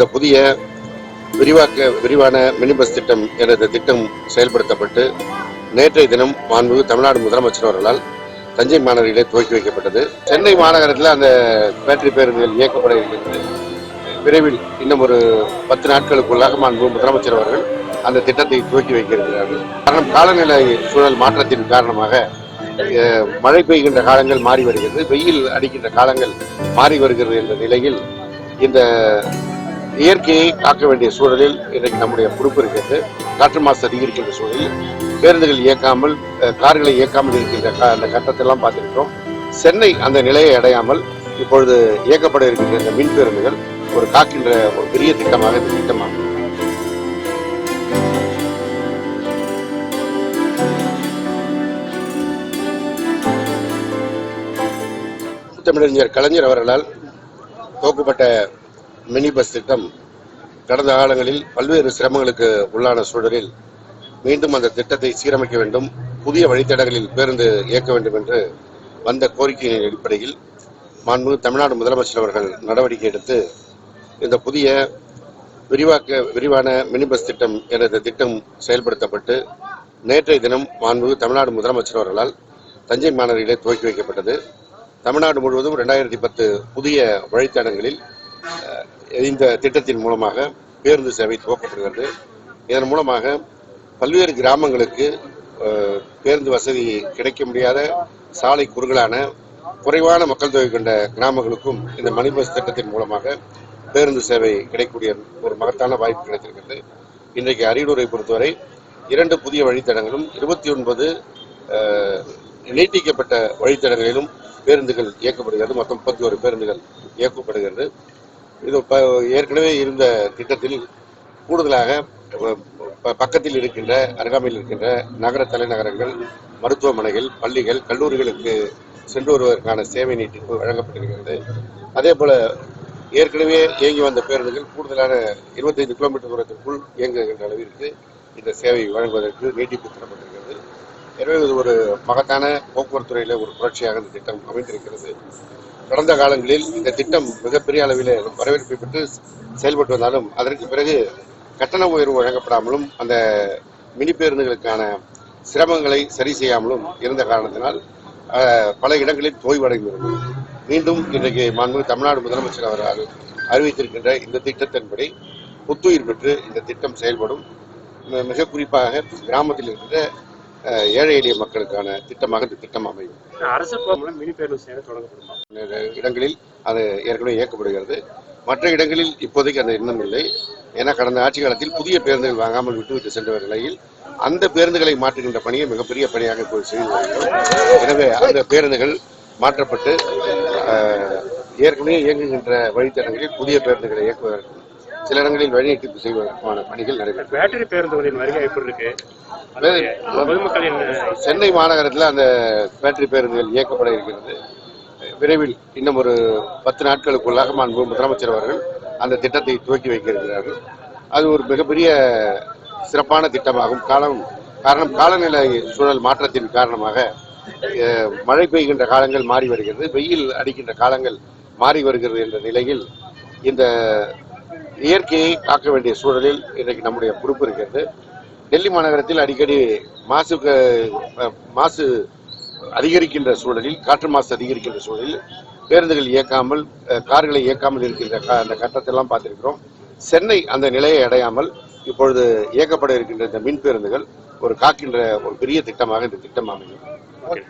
இந்த புதிய விரிவாக்க விரிவான மினி பஸ் திட்டம் என்ற இந்த திட்டம் செயல்படுத்தப்பட்டு நேற்றைய தினம் மாண்புமிகு தமிழ்நாடு முதலமைச்சர் அவர்களால் தஞ்சை மாநகரிலே துவக்கி வைக்கப்பட்டது. சென்னை மாநகரத்தில் அந்த பேட்டரி பேருந்துகள் இயக்கப்பட இருக்கிறது விரைவில் இன்னும் ஒரு பத்து நாட்களுக்குள்ளாக மாண்பு முதலமைச்சர் அவர்கள் அந்த திட்டத்தை துவக்கி வைக்கிறார்கள். காரணம் காலநிலை சூழல் மாற்றத்தின் காரணமாக மழை பெய்கின்ற காலங்கள் மாறி வருகிறது. வெயில் அடிக்கின்ற காலங்கள் மாறி வருகிறது என்ற நிலையில் இந்த இயற்கையை காக்க வேண்டிய சூழலில் இன்றைக்கு நம்முடைய பொறுப்பு இருக்கிறது. காற்று மாசு அதிகரிக்கின்ற சூழலில் பேருந்துகள் இயக்காமல் கார்களை இயக்காமல் இருக்கின்ற அந்த கட்டத்தெல்லாம் பார்த்துருக்கிறோம். சென்னை அந்த நிலையை அடையாமல் இப்பொழுது இயக்கப்பட இருக்கின்ற இந்த மின் பேருந்துகள் ஒரு காக்கின்ற ஒரு பெரிய திட்டமாக இந்த திட்டமாகும் தமிழறிஞர் கலைஞர் அவர்களால் துவக்கப்பட்ட மினி பஸ் திட்டம் கடந்த காலங்களில் பல்வேறு சிரமங்களுக்கு உள்ளான சூழலில் மீண்டும் அந்த திட்டத்தை சீரமைக்க வேண்டும் புதிய வழித்தடங்களில் பேருந்து இயக்க வேண்டும் என்று வந்த கோரிக்கையின் அடிப்படையில் மாண்பு தமிழ்நாடு முதலமைச்சர் அவர்கள் நடவடிக்கை எடுத்து இந்த புதிய விரிவாக்க விரிவான மினி பஸ் திட்டம் என்ற இந்த திட்டம் செயல்படுத்தப்பட்டு நேற்றைய தினம் மாண்பு தமிழ்நாடு முதலமைச்சர் அவர்களால் தஞ்சை மாநகரிலே துவக்கி வைக்கப்பட்டது. தமிழ்நாடு முழுவதும் ரெண்டாயிரத்தி பத்து புதிய வழித்தடங்களில் இந்த திட்டத்தின் மூலமாக பேருந்து சேவை துவக்கப்படுகிறது. இதன் மூலமாக பல்வேறு கிராமங்களுக்கு பேருந்து வசதி கிடைக்க முடியாத சாலை குறுகளான குறைவான மக்கள் தொகை கொண்ட கிராமங்களுக்கும் இந்த மணி பஸ் திட்டத்தின் மூலமாக பேருந்து சேவை கிடைக்கக்கூடிய ஒரு மகத்தான வாய்ப்பு கிடைத்திருக்கிறது. இன்றைக்கு அரியலூரை பொறுத்தவரை இரண்டு புதிய வழித்தடங்களும் இருபத்தி ஒன்பது நீட்டிக்கப்பட்ட வழித்தடங்களிலும் பேருந்துகள் இயக்கப்படுகிறது. மொத்தம் முப்பத்தி ஒரு பேருந்துகள் இயக்கப்படுகிறது. இது ஏற்கனவே இருந்த திட்டத்தில் கூடுதலாக ப- பக்கத்தில் இருக்கின்ற அருகாமையில் இருக்கின்ற நகர தலைநகரங்கள் மருத்துவமனைகள் பள்ளிகள் கல்லூரிகளுக்கு சென்று வருவதற்கான சேவை நீட்டிப்பு வழங்கப்பட்டிருக்கிறது. அதே போல ஏற்கனவே இயங்கி வந்த பேருந்துகள் கூடுதலான இருபத்தைந்து கிலோமீட்டர் தூரத்திற்குள் இயங்குகின்ற அளவிற்கு இந்த சேவை வழங்குவதற்கு நீட்டிப்பு தரப்பட்டிருக்கிறது. எனவே இது ஒரு மகத்தான போக்குவரத்துறையில ஒரு புரட்சியாக இந்த திட்டம் அமைந்திருக்கிறது. கடந்த காலங்களில் இந்த திட்டம் மிகப்பெரிய அளவில் வரவேற்பை பெற்று செயல்பட்டு வந்தாலும் அதற்கு பிறகு கட்டண உயர்வு வழங்கப்படாமலும் அந்த மினி பேருந்துகளுக்கான சிரமங்களை சரி செய்யாமலும் இருந்த காரணத்தினால் பல இடங்களில் தோய்வடைந்திருந்தது. மீண்டும் இன்றைக்கு மாண்பு தமிழ்நாடு முதலமைச்சர் அவர்கள் அறிவித்திருக்கின்ற இந்த திட்டத்தின்படி புத்துயிர் பெற்று இந்த திட்டம் செயல்படும். மிக குறிப்பாக கிராமத்தில் இருக்கின்ற ஏழை எளிய மக்களுக்கான திட்டமாக இந்த திட்டம் அமையும். அரசு மினி பேருந்து சேவை தொடங்கப்படுமா? இடங்களில் அது ஏற்கனவே இயக்கப்படுகிறது. மற்ற இடங்களில் இப்போதைக்கு அந்த எண்ணம் இல்லை. ஏன்னா கடந்த ஆட்சி காலத்தில் புதிய பேருந்துகள் வாங்காமல் விட்டுவிட்டு சென்ற நிலையில் அந்த பேருந்துகளை மாற்றுகின்ற பணியை மிகப்பெரிய பணியாக இப்போது செய்து வருகிறோம். எனவே அந்த பேருந்துகள் மாற்றப்பட்டு ஏற்கனவே இயங்குகின்ற வழித்தடங்களில் புதிய பேருந்துகளை இயக்குவதற்கும் சில இடங்களில் வழிநீட்டிப்பு செய்வதற்கான பணிகள் நடைபெறும் பேட்டரி பேருந்துகளின் வருகை எப்படி இருக்கு? சென்னை மாநகரத்தில் அந்த பேட்டரி பேருந்துகள் இயக்கப்பட இருக்கிறது. விரைவில் இன்னும் ஒரு பத்து நாட்களுக்குள்ளாக மாண்பு முதலமைச்சர் அவர்கள் அந்த திட்டத்தை துவக்கி வைக்க இருக்கிறார்கள் அது ஒரு மிகப்பெரிய சிறப்பான திட்டமாகும். காலம் காரணம் காலநிலை சூழல் மாற்றத்தின் காரணமாக மழை பெய்கின்ற காலங்கள் மாறி வருகிறது. வெயில் அடிக்கின்ற காலங்கள் மாறி வருகிறது என்ற நிலையில் இந்த இயற்கையை காக்க வேண்டிய சூழலில் இன்றைக்கு நம்முடைய பொறுப்பு இருக்கிறது. டெல்லி மாநகரத்தில் அடிக்கடி மாசு மாசு அதிகரிக்கின்ற சூழலில் காற்று மாசு அதிகரிக்கின்ற சூழலில் பேருந்துகள் இயக்காமல் கார்களை இயக்காமல் இருக்கின்ற அந்த கட்டத்தெல்லாம் பார்த்திருக்கிறோம். சென்னை அந்த நிலையை அடையாமல் இப்பொழுது இயக்கப்பட இருக்கின்ற இந்த மின் பேருந்துகள் ஒரு காக்கின்ற ஒரு பெரிய திட்டமாக இந்த திட்டம் அமையும். ஓகே.